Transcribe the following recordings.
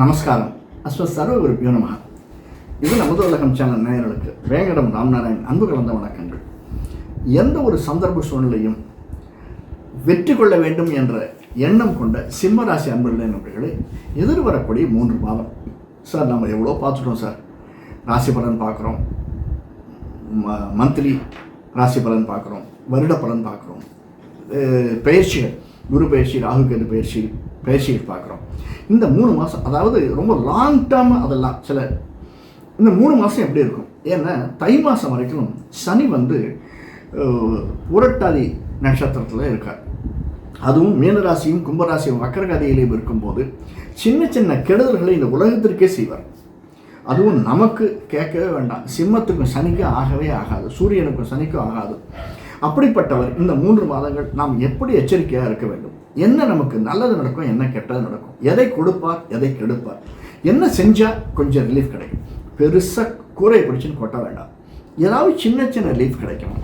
நமஸ்காரம். அஸ்வ சர்வ குருப்பியோ நமக இது நமது உலகம் சேனல் நேயர்களுக்கு வேங்கடம் ராம்நாராயண் அன்பு கலந்த வணக்கங்கள். எந்த ஒரு சந்தர்ப்ப சூழ்நிலையும் வெற்றி கொள்ள வேண்டும் என்ற எண்ணம் கொண்ட சிம்மராசி அன்பர்களே நண்பர்களே எதிர்வரக்கூடிய மூன்று மாதம் சார் நம்ம எவ்வளோ பார்த்துட்டோம் சார்? ராசி பலன் பார்க்குறோம். மந்த்லி ராசி பலன் பார்க்குறோம். வருட பலன் பார்க்குறோம். பயிற்சிகள் குரு பயிற்சி ராகு கேது பயிற்சி பயிற்சிகள் பார்க்குறோம். இந்த மூணு மாதம் அதாவது ரொம்ப லாங் டேர்ம் அதெல்லாம் சில இந்த மூணு மாதம் எப்படி இருக்கும்? ஏன்னா தை மாதம் வரைக்கும் சனி வந்து உரட்டாதி புரட்டாதி நட்சத்திரத்தில் இருக்கார். அதுவும் மீனராசியும் கும்பராசியும் வக்கரகதியிலையும் இருக்கும்போது சின்ன சின்ன கெடுதல்களை இந்த உலகத்திற்கே செய்வார். அதுவும் நமக்கு கேட்கவே வேண்டாம். சிம்மத்துக்கும் சனிக்கும் ஆகவே ஆகாது. சூரியனுக்கும் சனிக்கும் ஆகாது. அப்படிப்பட்டவர் இந்த மூன்று மாதங்கள் நாம் எப்படி எச்சரிக்கையாக இருக்க வேண்டும்? என்ன நமக்கு நல்லது நடக்கும் என்ன கெட்டது நடக்கும்? எதை கொடுப்பார் எதை கெடுப்பார் என்ன செஞ்சால் கொஞ்சம் ரிலீஃப் கிடைக்கும்? பெருசாக கூரை பிடிச்சின்னு கொட்ட வேண்டாம். ஏதாவது சின்ன சின்ன ரிலீஃப் கிடைக்கும்.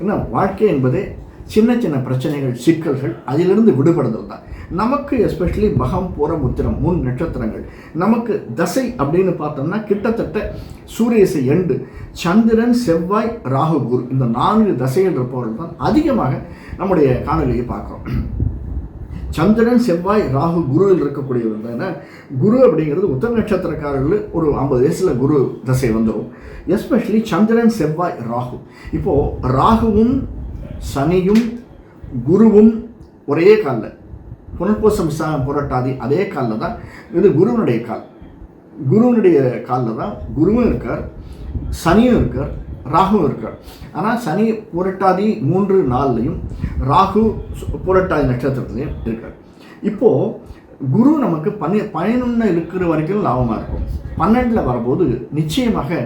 ஏன்னா வாழ்க்கை என்பதே சின்ன சின்ன பிரச்சனைகள் சிக்கல்கள் அதிலிருந்து விடுபடுதல் தான். நமக்கு எஸ்பெஷலி மகம் பூரம் உத்திரம் முன் நட்சத்திரங்கள் நமக்கு தசை அப்படின்னு பார்த்தோம்னா கிட்டத்தட்ட சூரியசை எண்டு சந்திரன் செவ்வாய் ராகு குரு இந்த நான்கு தசைகள் இருப்பவர்கள் தான் அதிகமாக நம்முடைய காணொலியை பார்க்குறோம். சந்திரன் செவ்வாய் ராகு குருவில் இருக்கக்கூடியவர்கள் ஏன்னா குரு அப்படிங்கிறது உத்தர நட்சத்திரக்காரர்கள் ஒரு ஐம்பது வயசில் குரு தசை வந்துடும் எஸ்பெஷலி சந்திரன் செவ்வாய் ராகு. இப்போது ராகுவும் சனியும் குருவும் ஒரே காலில். புனர்பூசம் ச புரட்டாதி அதே காலில் தான். இது குருவனுடைய கால். குருவனுடைய காலில் தான் குருவும் இருக்கார் சனியும் இருக்கார் ராகுவும் இருக்கார். ஆனால் சனி புரட்டாதி மூன்று நாள்லையும் ராகு புரட்டாதி நட்சத்திரத்துலையும் இருக்கார். இப்போது குரு நமக்கு பனி பயனுன்னு இருக்கிற வரைக்கும் லாபமாக இருக்கும். பன்னெண்டில் வரும்போது நிச்சயமாக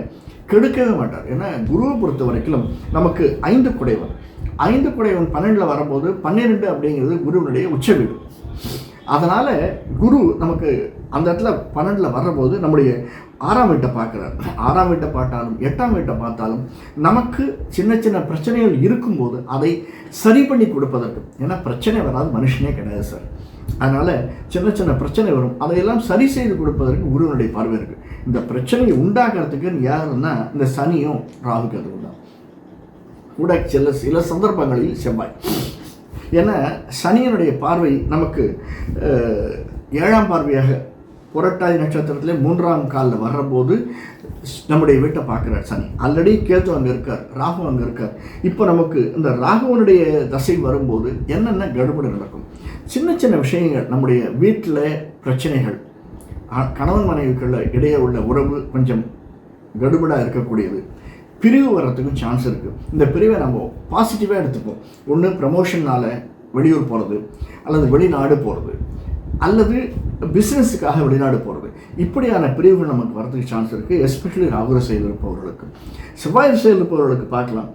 கெடுக்கவே மாட்டார். ஏன்னா குருவை பொறுத்த வரைக்கும் நமக்கு ஐந்து குடைவன் ஐந்து குடைவன் பன்னெண்டில் வரும்போது பன்னிரெண்டு அப்படிங்கிறது குருவினுடைய உச்ச வீடு. அதனால் குரு நமக்கு அந்த இடத்துல பன்னெண்டில் வர்றபோது நம்முடைய ஆறாம் வீட்டை பார்க்குறார். ஆறாம் வீட்டை பார்த்தாலும் எட்டாம் வீட்டை பார்த்தாலும் நமக்கு சின்ன சின்ன பிரச்சனைகள் இருக்கும்போது அதை சரி பண்ணி கொடுப்பதற்கு. ஏன்னா பிரச்சனை வராது மனுஷனே கிடையாது சார். அதனால் சின்ன சின்ன பிரச்சனை வரும். அதையெல்லாம் சரி செய்து கொடுப்பதற்கு குருவனுடைய பார்வை இருக்குது இந்த பிரச்சனையை உண்டாகிறதுக்கு யாருன்னா இந்த சனியும் ராகு கேதுவும் தான். கூட சில சில சந்தர்ப்பங்களில் செவ்வாய். ஏன்னா சனியனுடைய பார்வை நமக்கு ஏழாம் பார்வையாக புரட்டாதி நட்சத்திரத்திலே மூன்றாம் காலில் வர்றபோது நம்முடைய வீட்டை பார்க்குறார் சனி. ஆல்ரெடி கேத்து அங்கே இருக்கார் ராகு அங்கே இருக்கார். இப்போ நமக்கு இந்த ராகுவனுடைய தசை வரும்போது என்னென்ன கடுபடு நடக்கும்? சின்ன சின்ன விஷயங்கள் நம்முடைய வீட்டில் பிரச்சனைகள் கணவன் மனைவிக்குள்ள இடையே உள்ள உறவு கொஞ்சம் கடுபடாக இருக்கக்கூடியது. பிரிவு வர்றதுக்கும் சான்ஸ் இருக்குது இந்த பிரிவை நம்ம பாசிட்டிவாக எடுத்துப்போம். ஒன்று ப்ரமோஷனால் வெளியூர் போகிறது அல்லது வெளிநாடு போகிறது அல்லது பிஸ்னஸுக்காக வெளிநாடு போகிறது இப்படியான பிரிவுகள் நமக்கு வரதுக்கு சான்ஸ் இருக்குது எஸ்பெஷலி ராகுர செயல் இருப்பவர்களுக்கு செவ்வாய் செயல் இருப்பவர்களுக்கு பார்க்கலாம்.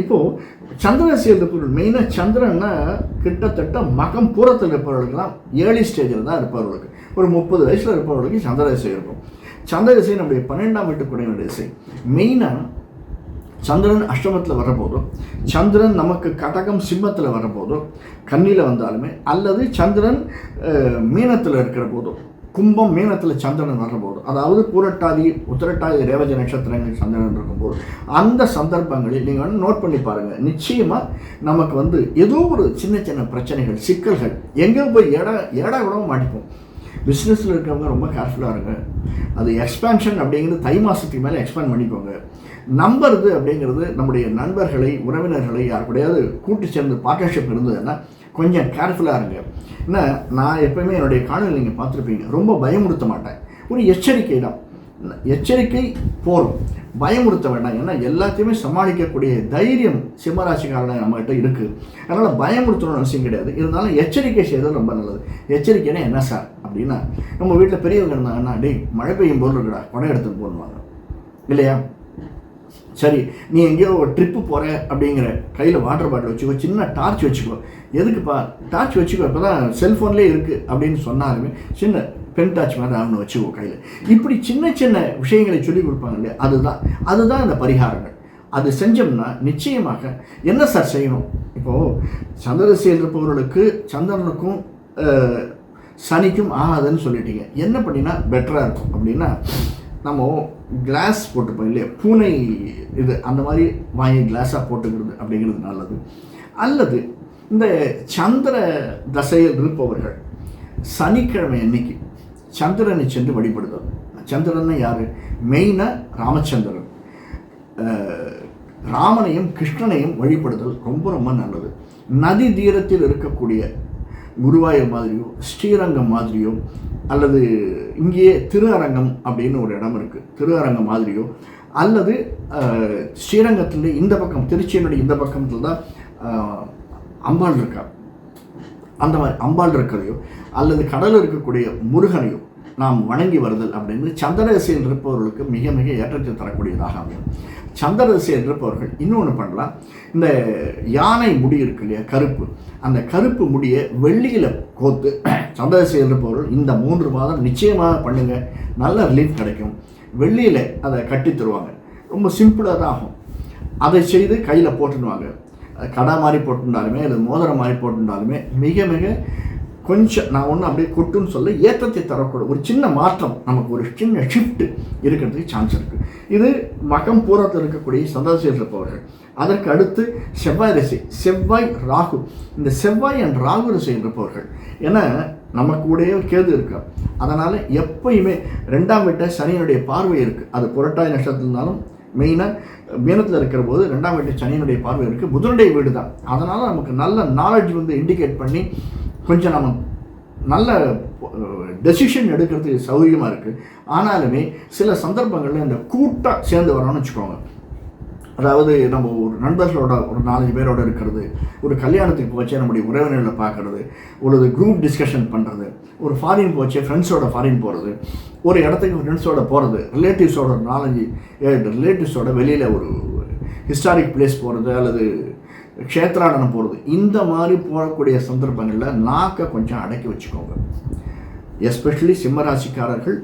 இப்போது சந்திர செயல் இருப்பவர்கள் மெயினாக சந்திரன்னா கிட்டத்தட்ட மகம் பூரத்தில் இருப்பவர்களுக்கெல்லாம் ஏர்லி ஸ்டேஜில் தான் இருப்பவர்களுக்கு. ஒரு முப்பது வயசில் இருப்பவர்களுக்கு சந்திர திசை இருக்கும். சந்திர திசை நம்முடைய பன்னெண்டாம் வீட்டுக்குடைய திசை மெயினாக சந்திரன் அஷ்டமத்தில் வரப்போதோ சந்திரன் நமக்கு கடகம் சிம்மத்தில் வரப்போதோ கண்ணியில் வந்தாலுமே அல்லது சந்திரன் மீனத்தில் இருக்கிற போதோ கும்பம் மீனத்தில் சந்திரன் வர்றபோது அதாவது பூரட்டாதி உத்திரட்டாதி ரேவஜ நட்சத்திரங்கள் சந்திரன் இருக்கும்போது அந்த சந்தர்ப்பங்களில் நீங்கள் வந்து நோட் பண்ணி பாருங்கள் நிச்சயமாக நமக்கு வந்து ஏதோ ஒரு சின்ன சின்ன பிரச்சனைகள் சிக்கல்கள் எங்கே போய் ஏடா ஏடா விடவும் மாட்டிப்போம். பிஸ்னஸில் இருக்கிறவங்க ரொம்ப கேர்ஃபுல்லாக இருங்க. அது எக்ஸ்பேன்ஷன் அப்படிங்கிறது தை மாதத்துக்கு மேலே எக்ஸ்பேண்ட் பண்ணிக்கோங்க. நம்புறது அப்படிங்கிறது நம்முடைய நண்பர்களை உறவினர்களை யார் கூடயாவது கூட்டி சேர்ந்து பார்ட்னர்ஷிப் இருந்ததுன்னா கொஞ்சம் கேர்ஃபுல்லாக இருங்க. ஏன்னா நான் எப்போயுமே என்னுடைய காணொலி நீங்கள் பார்த்துருப்பீங்க ரொம்ப பயமுறுத்த மாட்டேன். ஒரு எச்சரிக்கை தான். எச்சரிக்கை போகும் பயமுறுத்த வேண்டாம். ஏன்னா எல்லாத்தையுமே சமாளிக்கக்கூடிய தைரியம் சிம்மராசிக்காரன நம்மகிட்ட இருக்குது அதனால் பயமுறுத்தணும்னு அவசியம் கிடையாது. இருந்தாலும் எச்சரிக்கை செய்வது ரொம்ப நல்லது. எச்சரிக்கைனா என்ன சார்? அப்படின்னா நம்ம வீட்டில் பெரியவங்க இருந்தாங்கன்னா டேய் மழை பெய்யும் பொருள் இருக்குடா குடம் எடுத்துட்டு போடுவாங்க இல்லையா? சரி நீ எங்கேயோ ஒரு ட்ரிப்பு போகிற அப்படிங்கிற கையில் வாட்டர் பாட்டில் வச்சுக்கோ சின்ன டார்ச் வச்சுக்கோ. எதுக்குப்பா? டார்ச் வச்சுக்கோ இப்போ தான் செல்ஃபோன்லேயே இருக்குது அப்படின்னு சொன்னாலுமே சின்ன பென் டார்ச் மாதிரி ஆகணும் வச்சுக்கோ கையில். இப்படி சின்ன சின்ன விஷயங்களை சொல்லி கொடுப்பாங்க இல்லையா? அதுதான். அதுதான் இந்த பரிகாரங்கள். அது செஞ்சோம்னா நிச்சயமாக என்ன சார் செய்யணும்? இப்போது சந்திரசேல் இருப்பவர்களுக்கு சந்திரனுக்கும் சனிக்கும் ஆகாதுன்னு சொல்லிட்டீங்க. என்ன பண்ணினா பெட்டராக இருக்கும். அப்படின்னா நம்ம கிளாஸ் போட்டுப்போம் இல்லையா? பூனை இது அந்த மாதிரி வாங்கி கிளாஸாக போட்டுக்கிறது அப்படிங்கிறது நல்லது. அல்லது இந்த சந்திர தசையில் இருப்பவர்கள் சனிக்கிழமை அன்னைக்கு சந்திரனை சென்று வழிபடுதல் சந்திரன் யார்? மெயினாக ராமச்சந்திரன். ராமனையும் கிருஷ்ணனையும் வழிபடுதல் ரொம்ப ரொம்ப நல்லது. நதி தீரத்தில் இருக்கக்கூடிய குருவாயூர் மாதிரியோ ஸ்ரீரங்கம் மாதிரியோ அல்லது இங்கேயே திருஅரங்கம் அப்படின்னு ஒரு இடம் இருக்குது திருஅரங்கம் மாதிரியோ அல்லது ஸ்ரீரங்கத்தில் இந்த பக்கம் திருச்சியினுடைய இந்த பக்கத்தில் தான் அம்பாள் இருக்கா? அந்த மாதிரி அம்பாள் இருக்கிறதையோ அல்லது கடலில் இருக்கக்கூடிய முருகனையோ நாம் வணங்கி வருதல் அப்படின்னு சந்திர இருப்பவர்களுக்கு மிக மிக ஏற்றத்தை தரக்கூடியதாக அமையும். சந்திர இருப்பவர்கள் இன்னொன்று பண்ணலாம். இந்த யானை முடி இருக்கு இல்லையா? கருப்பு. அந்த கருப்பு முடியை வெள்ளியில் கோத்து சந்திர இருப்பவர்கள் இந்த மூன்று மாதம் நிச்சயமாக பண்ணுங்கள் நல்ல ரிலீஃப் கிடைக்கும். வெள்ளியில் அதை கட்டி தருவாங்க. ரொம்ப சிம்பிளாக தான் ஆகும். அதை செய்து கையில் போட்டுடுவாங்க கடை மாதிரி போட்டுருந்தாலுமே அல்லது மோதிரம் மாதிரி போட்டுருந்தாலுமே மிக மிக கொஞ்சம் நான் ஒன்றும் அப்படியே கொட்டுன்னு சொல்ல ஏற்றத்தை தரக்கூட ஒரு சின்ன மாற்றம் நமக்கு ஒரு சின்ன ஷிஃப்ட் இருக்கிறதுக்கு சான்ஸ் இருக்குது இது மகம் பூரத்தில் இருக்கக்கூடிய சந்தோஷம் இருப்பவர்கள் அதற்கு அடுத்து செவ்வாய் திசை செவ்வாய் ராகு. இந்த செவ்வாய் அண்ட் ராகு திசை இருப்பவர்கள். ஏன்னா நம்ம கூடயே கேது இருக்கா? அதனால் எப்பயுமே ரெண்டாம் வீட்டை சனியினுடைய பார்வை இருக்குது அது புரட்டாய் நட்சத்திரம் இருந்தாலும் மெயினாக மீனத்தில் இருக்கிற போது ரெண்டாம் வீட்டு சனியினுடைய பார்வை இருக்குது புதனுடைய வீடு தான் அதனால் நமக்கு நல்ல நாலேஜ் வந்து இண்டிகேட் பண்ணி கொஞ்சம் நம்ம நல்ல டெசிஷன் எடுக்கிறதுக்கு சௌகரியமாக இருக்குது ஆனாலுமே சில சந்தர்ப்பங்களில் இந்த கூட்டாக சேர்ந்து வரணும்னு வச்சுக்கோங்க. அதாவது நம்ம ஒரு நண்பர்களோட ஒரு நாலஞ்சு பேரோட இருக்கிறது ஒரு கல்யாணத்துக்கு போச்சே நம்முடைய உறவினர்களை பார்க்கறது ஒரு குரூப் டிஸ்கஷன் பண்ணுறது ஒரு ஃபாரின் போச்சே ஃப்ரெண்ட்ஸோட ஃபாரின் போகிறது ஒரு இடத்துக்கு ஃப்ரெண்ட்ஸோட போகிறது ரிலேட்டிவ்ஸோட ஒரு நாலஞ்சு ரிலேட்டிவ்ஸோட வெளியில் ஒரு ஹிஸ்டாரிக் பிளேஸ் போகிறது அல்லது க்ஷேத்ராடனம் போகிறது இந்த மாதிரி போகக்கூடிய சந்தர்ப்பங்களில் நாக்கை கொஞ்சம் அடக்கி வச்சுக்கோங்க. எஸ்பெஷலி சிம்மராசிக்காரர்கள்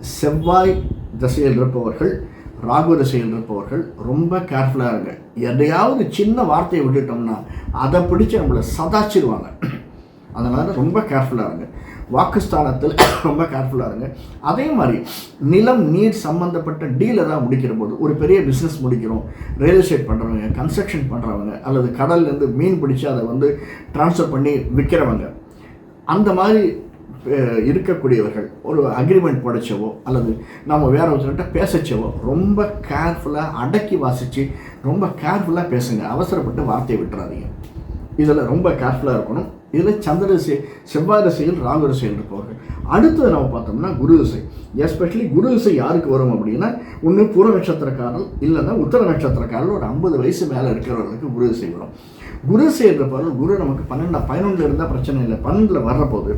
செவ்வாய் திசையில் இருப்பவர்கள் ராகு திசையில் இருப்பவர்கள் ரொம்ப கேர்ஃபுல்லாக இருங்க. எதையாவது சின்ன வார்த்தையை விட்டுட்டோம்னா அதை பிடிச்சு நம்மளை சதாச்சிருவாங்க. அதனால் ரொம்ப கேர்ஃபுல்லாக இருங்க. வாக்குஸ்தானத்தில் ரொம்ப கேர்ஃபுல்லாக இருங்க. அதே மாதிரி நிலம் நீர் சம்மந்தப்பட்ட டீலராக முடிக்கிற போது ஒரு பெரிய பிஸ்னஸ் முடிக்கிறோம். ரியல் எஸ்டேட் பண்ணுறவங்க கன்ஸ்ட்ரக்ஷன் பண்ணுறவங்க அல்லது கடல்லேருந்து மீன் பிடிச்சி அதை வந்து ட்ரான்ஸ்ஃபர் பண்ணி விற்கிறவங்க அந்த மாதிரி இருக்கக்கூடியவர்கள் ஒரு அக்ரிமெண்ட் படைச்சவோ அல்லது நம்ம வேற ஒருத்தர்கிட்ட பேசச்சவோ ரொம்ப கேர்ஃபுல்லாக அடக்கி வாசித்து ரொம்ப கேர்ஃபுல்லாக பேசுங்க. அவசரப்பட்டு வார்த்தையை விட்டுறாதீங்க. இதில் ரொம்ப கேர்ஃபுல்லாக இருக்கணும். இதில் சந்திர திசை செவ்வாய் திசையில் ராகு என்று இருப்பவர்கள் அடுத்தது நம்ம பார்த்தோம்னா குரு திசை. எஸ்பெஷலி குரு திசை யாருக்கு வரும் அப்படின்னா ஒன்று பூர நட்சத்திரக்காரர் இல்லைன்னா உத்தர நட்சத்திரக்காரர் ஒரு ஐம்பது வயசு மேலே இருக்கிறவர்களுக்கு குரு திசை வரும். குரு திசை இருப்பவர்கள் குரு நமக்கு பன்னெண்டு பதினொன்றில் இருந்தால் பிரச்சனை இல்லை. பன்னெண்டில் வர்றபோது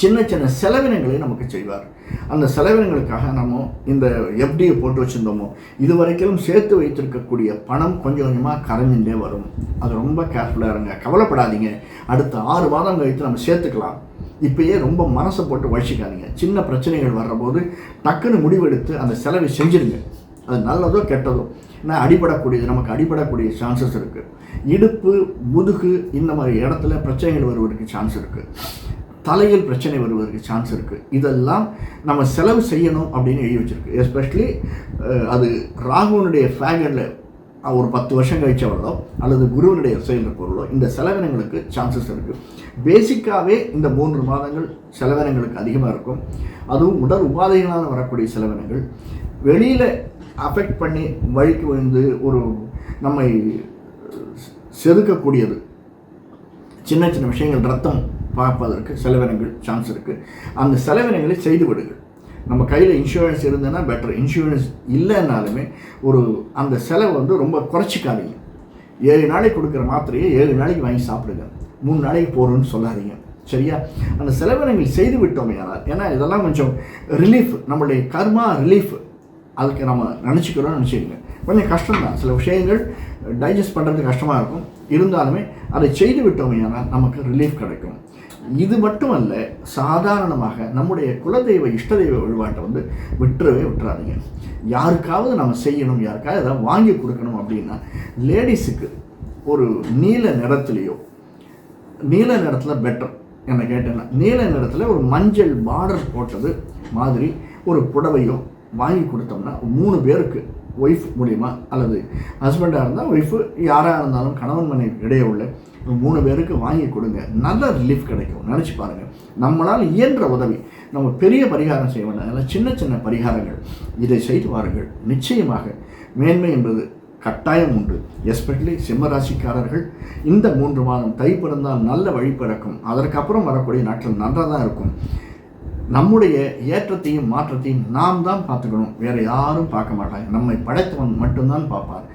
சின்ன சின்ன செலவினங்களை நமக்கு செய்வார். அந்த செலவினங்களுக்காக நம்ம இந்த எஃப்டியை போட்டு வச்சுருந்தோமோ இது வரைக்கும் சேர்த்து வைத்திருக்கக்கூடிய பணம் கொஞ்சம் கொஞ்சமாக கரைஞ்சுட்டே வரும். அது ரொம்ப கேர்ஃபுல்லாக இருங்க. கவலைப்படாதீங்க. அடுத்த ஆறு மாதம் கழித்து நம்ம சேர்த்துக்கலாம். இப்பயே ரொம்ப மனசை போட்டு வழிச்சிக்காதீங்க சின்ன பிரச்சனைகள் வர்றபோது டக்குன்னு முடிவெடுத்து அந்த செலவை செஞ்சுருங்க அது நல்லதோ கெட்டதோ. ஏன்னா அடிபடக்கூடியது நமக்கு அடிபடக்கூடிய சான்சஸ் இருக்குது இடுப்பு முதுகு இந்த மாதிரி இடத்துல பிரச்சனைகள் வருவதற்கு சான்ஸ் இருக்குது தலையில் பிரச்சனை வருவதற்கு சான்ஸ் இருக்குது இதெல்லாம் நம்ம செலவு செய்யணும் அப்படின்னு எழுதி வச்சுருக்கு. எஸ்பெஷலி அது ராகுவனுடைய ஃபேகனில் ஒரு பத்து வருஷம் கழிச்சவர்களோ அல்லது குருவனுடைய செயல் பொருளோ இந்த செலவினங்களுக்கு சான்சஸ் இருக்குது பேசிக்காகவே இந்த மூன்று மாதங்கள் செலவினங்களுக்கு அதிகமாக இருக்கும். அதுவும் உடல் உபாதைகளால் வரக்கூடிய செலவினங்கள். வெளியில் அஃபெக்ட் பண்ணி வழிக்கு வந்து ஒரு நம்மை செதுக்கக்கூடியது. சின்ன சின்ன விஷயங்கள் ரத்தம் பார்ப்பதற்கு செலவினங்கள் சான்ஸ் இருக்குது அந்த செலவினங்களை செய்து விடுங்கள். நம்ம கையில் இன்சூரன்ஸ் இருந்ததுன்னா பெட்டர் இன்சூரன்ஸ் இல்லைன்னாலுமே ஒரு அந்த செலவை வந்து ரொம்ப குறைச்சிக்காதீங்க. ஏழு நாளைக்கு கொடுக்குற மாத்திரையை ஏழு நாளைக்கு வாங்கி சாப்பிடுங்க. மூணு நாளைக்கு போகிறோன்னு சொல்லாதீங்க. சரியா? அந்த செலவினங்கள் செய்து விட்டோமே யாரால் ஏன்னா இதெல்லாம் கொஞ்சம் ரிலீஃப் நம்மளுடைய கர்மா ரிலீஃப் அதுக்கு நம்ம நினச்சிக்கிறோம்னு நினச்சிக்கோங்க. கொஞ்சம் கஷ்டம்தான். சில விஷயங்கள் டைஜஸ்ட் பண்ணுறது கஷ்டமாக இருக்கும். இருந்தாலுமே அதை செய்து விட்டோமையானால் நமக்கு ரிலீஃப் கிடைக்கும். இது மட்டுமல்ல சாதாரணமாக நம்முடைய குலதெய்வ இஷ்ட தெய்வ வழிபாட்டை வந்து விட்டுறவே விட்டுறாதீங்க. யாருக்காவது நம்ம செய்யணும் யாருக்காவது ஏதாவது வாங்கி கொடுக்கணும் அப்படின்னா லேடிஸுக்கு ஒரு நீல நிறத்துலேயோ நீல நிறத்தில் பெட்டர் என்னை கேட்டேன்னா நீல நிறத்தில் ஒரு மஞ்சள் பார்டர் போட்டது மாதிரி ஒரு புடவையோ வாங்கி கொடுத்தோம்னா மூணு பேருக்கு ஒய்ஃப் மூலிமா அல்லது ஹஸ்பண்டாக இருந்தால் ஒய்ஃபு யாராக இருந்தாலும் கணவன் மனைவி இடையே உள்ள மூணு பேருக்கு வாங்கி கொடுங்க. நல்ல ரிலீஃப் கிடைக்கும். நினச்சி பாருங்கள் நம்மளால் இயன்ற உதவி நம்ம பெரிய பரிகாரம் செய்ய வேண்டாம் அதனால் சின்ன சின்ன பரிகாரங்கள். இதை செய்து வாருங்கள். நிச்சயமாக மேன்மை என்பது கட்டாயம் உண்டு. எஸ்பெஷலி சிம்மராசிக்காரர்கள் இந்த மூன்று மாதம் தை பிறந்தால் நல்ல வழி பிறக்கும். அதற்கப்புறம் வரக்கூடிய நாட்கள் நன்றாக தான் இருக்கும். நம்முடைய ஏற்றத்தையும் மாற்றத்தையும் நாம் தான் பார்த்துக்கணும். வேறு யாரும் பார்க்க மாட்டாங்க. நம்மை படைத்தவன் மட்டும்தான் பார்ப்பார்.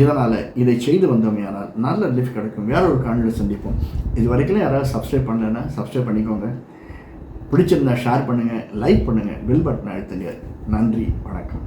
இதனால் இதை செய்து வந்தோமையானால் நல்ல ரிலீஃப் கிடைக்கும். வேற ஒரு காணொலியில் சந்திப்போம். இது வரைக்கும் யாராவது சப்ஸ்கிரைப் பண்ணலைன்னா சப்ஸ்கிரைப் பண்ணிக்கோங்க. பிடிச்சிருந்தா ஷேர் பண்ணுங்கள் லைக் பண்ணுங்கள் பில் பட்டனை அழுத்துங்க. நன்றி வணக்கம்.